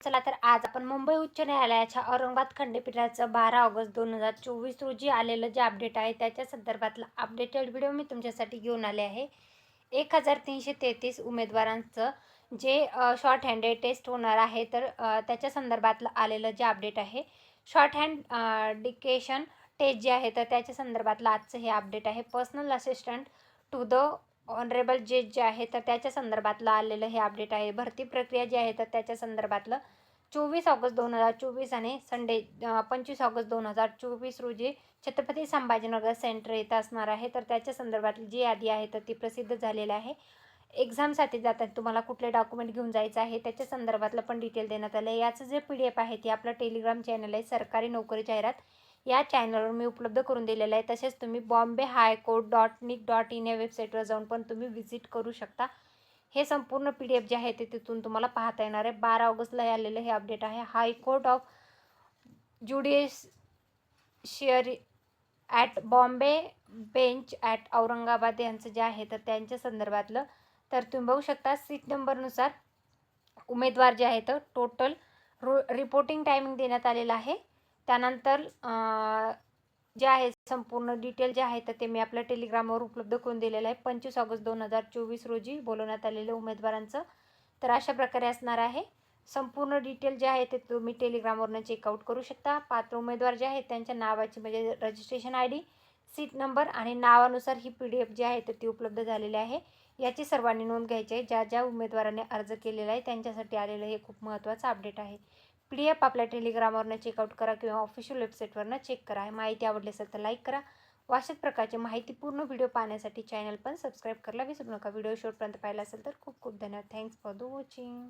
चला तर आज आपण मुंबई उच्च न्यायालयाच्या औरंगाबाद खंडपीठाचं बारा ऑगस्ट दोन हजार चोवीस रोजी आलेलं जे अपडेट आहे त्याच्या संदर्भातला अपडेटेड व्हिडिओ मी तुमच्यासाठी घेऊन आले आहे. एक हजार तीनशे तेहतीस उमेदवारांचं जे शॉर्ट हँडेड टेस्ट होणार आहे तर त्याच्या संदर्भातलं आलेलं जे अपडेट आहे शॉर्ट हँड डिकेशन टेस्ट जे आहे तर त्याच्या संदर्भातलं आजचं हे अपडेट आहे. Personal assistant to the honourable जज जे आहे तर त्याच्या संदर्भातलं आलेलं हे अपडेट आहे. भरती प्रक्रिया जी आहे तर त्याच्या संदर्भातलं चोवीस ऑगस्ट दोन हजार चोवीस आणि संडे पंचवीस ऑगस्ट दोन हजार चोवीस रोजी छत्रपती संभाजीनगर सेंटर येथे असणार आहे. तर त्याच्या संदर्भातली जी यादी आहे तर ती प्रसिद्ध झालेली आहे. एक्झामसाठी जाताना तुम्हाला कुठले डॉक्युमेंट घेऊन जायचं आहे त्याच्या संदर्भातलं पण डिटेल देण्यात आलं आहे. याचं जे पी डी एफ आहे ते आपलं टेलिग्राम चॅनल आहे सरकारी नोकरी जाहिरात. या चॅनलवर मी उपलब्ध करून दिलेलं आहे. तसेच तुम्ही Bombay high court dot nic dot in या वेबसाईटवर जाऊन पण तुम्ही व्हिजिट करू शकता. हे संपूर्ण पी डी एफ जे आहे ते तिथून तुम्हाला पाहता येणार आहे. बारा ऑगस्टला हे आलेलं हे अपडेट आहे. High court of judiciary at Bombay bench at Aurangabad यांचं जे आहे तर त्यांच्या संदर्भातलं. तर तुम्ही बघू शकता सीट नंबरनुसार उमेदवार जे आहेत टोटल रो रिपोर्टिंग टायमिंग देण्यात आलेलं आहे. त्यानंतर जे आहे संपूर्ण डिटेल जे आहे तर ते मी आपल्या टेलिग्रामवर उपलब्ध करून दिलेलं आहे. पंचवीस ऑगस्ट दोन हजार चोवीस रोजी बोलवण्यात आलेलं उमेदवारांचं तर अशा प्रकारे असणार आहे. संपूर्ण डिटेल जे आहे ते तुम्ही टेलिग्रामवरनं चेकआउट करू शकता. पात्र उमेदवार जे आहेत त्यांच्या नावाची म्हणजे registration I D seat number आणि नावानुसार ही पी डी एफ जी आहे तर ती उपलब्ध झालेली आहे. याची सर्वांनी नोंद घ्यायची आहे. ज्या ज्या उमेदवारांनी अर्ज केलेला आहे त्यांच्यासाठी आलेलं हे खूप महत्त्वाचं अपडेट आहे. पी डी एफ आपल्या टेलिग्रामवरनं चेकआउट करा किंवा ऑफिशियल वेबसाईटवरनं चेक करा. माहिती आवडली असेल तर लाईक करा. व अशाच माहिती माहितीपूर्ण व्हिडिओ पाहण्यासाठी चॅनल पण सबस्क्राईब करायला विसरू नका. व्हिडिओ शेवटपर्यंत पाहिला असेल तर खूप खूप धन्यवाद. Thanks for the watching